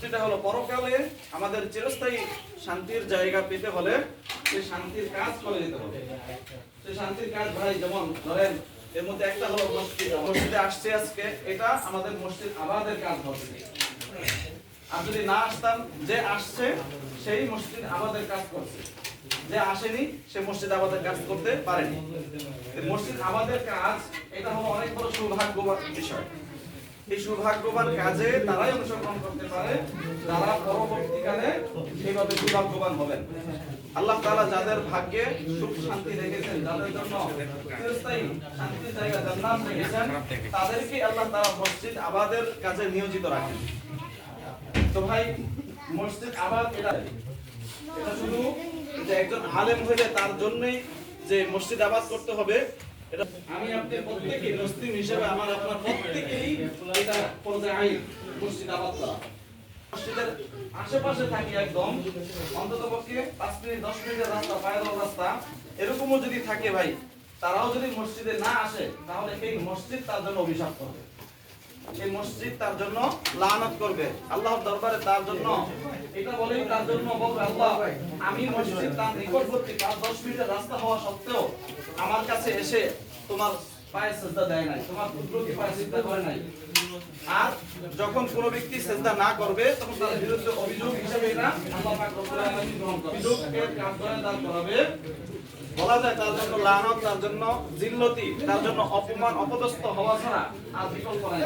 সেটা হলো পরকালে আমাদের চিরস্থায়ী শান্তির জায়গা পেতে হলে সেই শান্তির কাজ করে যেতে হবে। সেই শান্তির কাজ ভাই, যেমন ধরেন এর মধ্যে একটা হলো মসজিদ। মসজিদে আসছে আজকে, এটা আমাদের মসজিদ আবাদের কাজ হবে। আর যদি না আসতাম, যে আসছে, সেই মসজিদ আমাদের কাজ করছে। যে আসেনি, সে মসজিদ আমাদের কাজ করতে পারেনি। মসজিদ আমাদের কাজ, এটা হলো অনেক বড় সৌভাগ্যবান বিষয়। এই সৌভাগ্যবান কাজে তারাই অংশগ্রহণ করতে পারে যারা পরবর্তীকালে সেইভাবে সৌভাগ্যবান হবেন। আল্লাহ তাআলা যাদের ভাগ্যে সুখ, শান্তি রেখেছেন, যাদের জন্য শান্তির জায়গা রেখেছেন, তাদেরকে আল্লাহ তাআলা মসজিদ আবাদের কাজে নিয়োজিত রাখেন। তো ভাই, মসজিদ আবাদ এটা এটা শুধু যে একজন আলেম হইলে তার জন্যই যে মসজিদ আবাদ করতে হবে, এটা আমি আপনি প্রত্যেকেই, মুসলিম হিসেবে আমার আপনার প্রত্যেকেই এরকমও যদি থাকে ভাই, তারাও যদি মসজিদে না আসে, তাহলে এই মসজিদ তার জন্য অভিশাপ করবে। এই মসজিদ তার জন্য লানত করবে। আল্লাহর দরবারে তার জন্য, এটা বলেই তার জন্য বলবে, আল্লাহ, আমি মসজিদ তার নিকটবর্তী রাস্তা হওয়া সত্ত্বেও আমার কাছে এসে তোমার পায়ে দেয় নাই, তোমার নাই। আর যখন কোন ব্যক্তি সেজদা না করবে, তখন তার বিরুদ্ধে অভিযোগ হিসেবে না করাবে? বলা যায় তার জন্য লানত, তার জন্য জিল্লতি তার জন্য অপমান, অপদস্থ হওয়া ছাড়া আর বিকল্প নাই।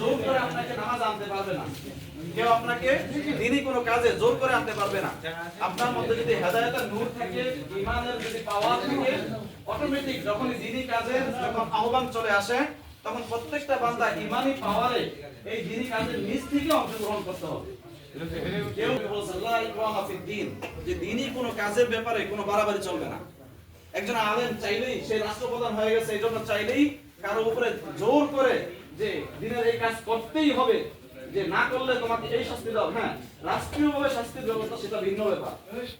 জোর করে আনতে পারবে না। কোনো কাজে জোর করে আনতে পারবে না। আপনার মধ্যে যদি হেদায়েতের নূর থাকে ইমানের যদি পাওয়ার থাকে অটোমেটিক যখন দিনই কাজের যখন আহ্বান চলে আসে, তখন প্রত্যেকটা বান্দা ইমানি পাওয়ারে এই দিনই কাজের নিজ থেকে অংশগ্রহণ করতে হবে। কেউ যে দিনই কোনো কাজের ব্যাপারে কোনো বাড়াবাড়ি চলবে না। একজন আলেম চাইলেই সে রাষ্ট্রপ্রধান হয়ে গেছে, এই জন্য চাইলেই কারও উপরে জোর করে যে দিনের এই কাজ করতেই হবে, যে না করলে তোমাকে এই শাস্তি দাও। হ্যাঁ রাষ্ট্রীয়ভাবে শাস্তির ব্যবস্থা, সেটা ভিন্ন ব্যাপার।